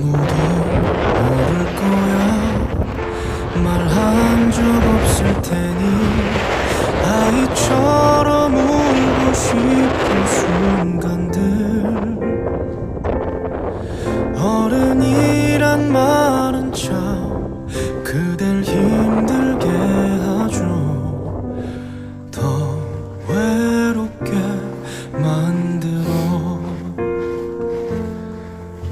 아무도 모를 거야. 말 한 적 없을 테니 아이처럼 울고 싶은 순간들. 어른이란 말